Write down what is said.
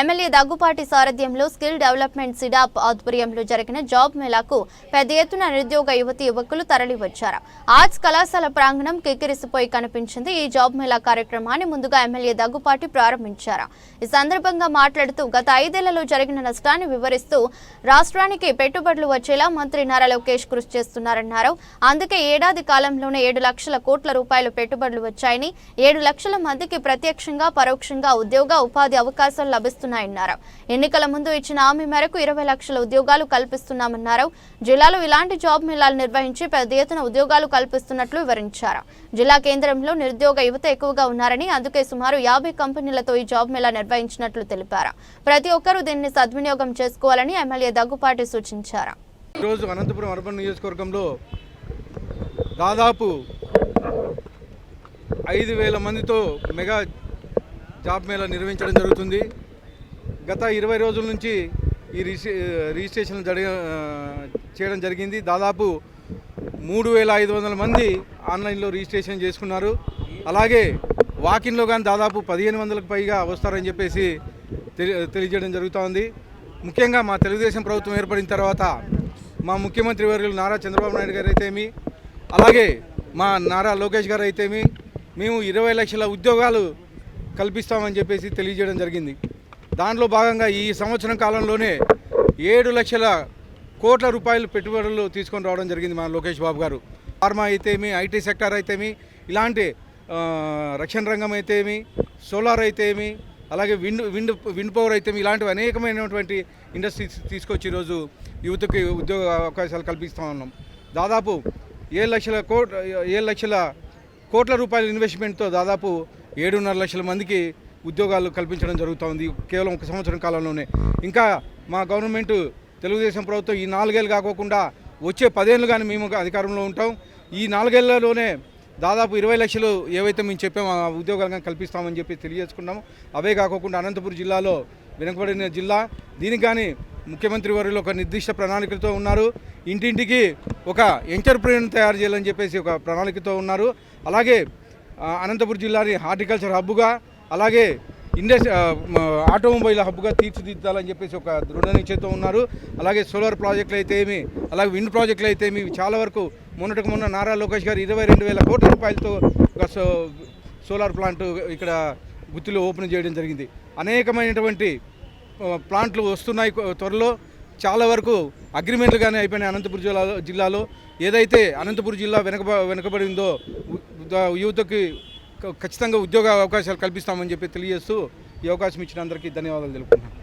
MLA Daggubati సారథ్యంలో skill development SEEDAP ఆధ్వర్యంలో జరిగిన జాబ్ మేళాకు పెద్ద ఎత్తున నిరుద్యోగ యువతి యువకులు తరలివచ్చారు. ఆర్ట్స్ కళాశాల ప్రాంగణం కిక్కిరిసిపోయి కనిపించింది. ఈ జాబ్ మేళా కార్యక్రమాన్ని ముందుగా ఎమ్మెల్యే దగ్గుపాటి ప్రారంభించారు. ఈ సందర్భంగా మాట్లాడుతూ గత ఐదేళ్ళలో జరిగిన నష్టాన్ని వివరిస్తూ రాష్ట్రానికి పెట్టుబడులు వచ్చేలా మంత్రి నారా లోకేష్ కృషి చేస్తున్నారన్నారు. అందుకే ఏడాది కాలంలోనే ఏడు లక్షల కోట్ల రూపాయలు పెట్టుబడులు వచ్చాయని ఏడు లక్షల మందికి ప్రత్యక్షంగా పరోక్షంగా ఉద్యోగ ఉపాధి అవకాశాలు లభిస్తున్నాయన్నారు ఎన్నికల ముందు ఇచ్చిన హామీ మేరకు ఇరవై లక్షల ఉద్యోగాలు కల్పిస్తున్నామన్నారు. జిల్లాలో ఇలాంటి జాబ్ మేళాలు నిర్వహించి పెద్ద ఎత్తున ఉద్యోగాలు కల్పిస్తున్నట్లు వివరించారు. జిల్లా కేంద్రంలో నిరుద్యోగ యువత ఎక్కువగా ఉన్నారని అందుకే సుమారు యాభై కంపెనీలతో ఈ జాబ్ మేళా నిర్వహించినట్లు తెలిపారు. ప్రతి ఒక్కరూ దీన్ని సద్వినియోగం చేసుకోవాలని ఎమ్మెల్యే దగ్గుపాటి సూచించారు. ఈరోజు అనంతపురం అర్బన్ నియోజకవర్గంలో దాదాపు ఐదు వేల మందితో మెగా జాబ్ మేళా నిర్వహించడం జరుగుతుంది. గత ఇరవై రోజుల నుంచి ఈ రిజిస్ట్రే రిజిస్ట్రేషన్ జరిగ చేయడం జరిగింది. దాదాపు మూడు వేల ఐదు వందల మంది ఆన్లైన్లో రిజిస్ట్రేషన్ చేసుకున్నారు. అలాగే వాకిన్లో కానీ దాదాపు పదిహేను వందలకు పైగా వస్తారని చెప్పేసి తెలియజేయడం జరుగుతూ ఉంది. ముఖ్యంగా మా తెలుగుదేశం ప్రభుత్వం ఏర్పడిన తర్వాత మా ముఖ్యమంత్రి వర్యులు నారా చంద్రబాబు నాయుడు గారు అయితేమి అలాగే మా నారా లోకేష్ గారు అయితేమి మేము ఇరవై లక్షల ఉద్యోగాలు కల్పిస్తామని చెప్పేసి తెలియజేయడం జరిగింది. దానిలో భాగంగా ఈ సంవత్సరం కాలంలోనే ఏడు లక్షల కోట్ల రూపాయలు పెట్టుబడులు తీసుకొని రావడం జరిగింది మా లోకేష్ బాబు గారు. ఫార్మా అయితేమి ఐటీ సెక్టార్ అయితేమి ఇలాంటి రక్షణ రంగం అయితేమి సోలార్ అయితేమి అలాగే విండ్ విండ్ విండ్ పవర్ అయితేమి ఇలాంటివి అనేకమైనటువంటి ఇండస్ట్రీస్ తీసుకొచ్చి ఈరోజు యువతకి ఉద్యోగ అవకాశాలు కల్పిస్తూ ఉన్నాం. దాదాపు ఏడు లక్షల కోట్ ఏడు లక్షల కోట్ల రూపాయల ఇన్వెస్ట్మెంట్తో దాదాపు ఏడున్నర లక్షల మందికి ఉద్యోగాలు కల్పించడం జరుగుతోంది. కేవలం ఒక సంవత్సరం కాలంలోనే. ఇంకా మా గవర్నమెంట్ తెలుగుదేశం ప్రభుత్వం ఈ నాలుగేళ్ళు కాకోకుండా వచ్చే పదేళ్ళు కానీ మేము అధికారంలో ఉంటాం. ఈ నాలుగేళ్ళలోనే దాదాపు ఇరవై లక్షలు ఏవైతే మేము చెప్పామో ఆ ఉద్యోగాలు కానీ కల్పిస్తామని చెప్పి తెలియజేసుకున్నాము. అవే కాకోకుండా అనంతపురం జిల్లాలో వెనుకబడిన జిల్లా. దీనికి కానీ ముఖ్యమంత్రి వారిలో ఒక నిర్దిష్ట ప్రణాళికతో ఉన్నారు. ఇంటింటికి ఒక ఎంటర్ప్రీనర్ తయారు చేయాలని చెప్పేసి ఒక ప్రణాళికతో ఉన్నారు. అలాగే అనంతపురం జిల్లాని హార్టికల్చర్ హబ్గా అలాగే ఇండస్ట్రీ ఆటోమొబైల్ హబ్గా తీర్చిదిద్దాలని చెప్పేసి ఒక దృఢ నిశ్చయంతో ఉన్నారు. అలాగే సోలార్ ప్రాజెక్టులు అయితే ఏమి అలాగే విండ్ ప్రాజెక్టులు అయితే ఏమి చాలా వరకు మొన్నటికి మొన్న నారా లోకేష్ గారు ఇరవై రెండు వేల కోట్ల రూపాయలతో ఒక సో సోలార్ ప్లాంట్ ఇక్కడ గుత్తిలో ఓపెన్ చేయడం జరిగింది. అనేకమైనటువంటి ప్లాంట్లు వస్తున్నాయి త్వరలో. చాలా వరకు అగ్రిమెంట్లు కానీ అయిపోయినాయి అనంతపురం జిల్లాలో జిల్లాలో. ఏదైతే అనంతపురం జిల్లా వెనక వెనకబడిందో యువతకి ఖచ్చితంగా ఉద్యోగ అవకాశాలు కల్పిస్తామని చెప్పి తెలియజేస్తూ ఈ అవకాశం ఇచ్చిన అందరికీ ధన్యవాదాలు తెలుపుతున్నాను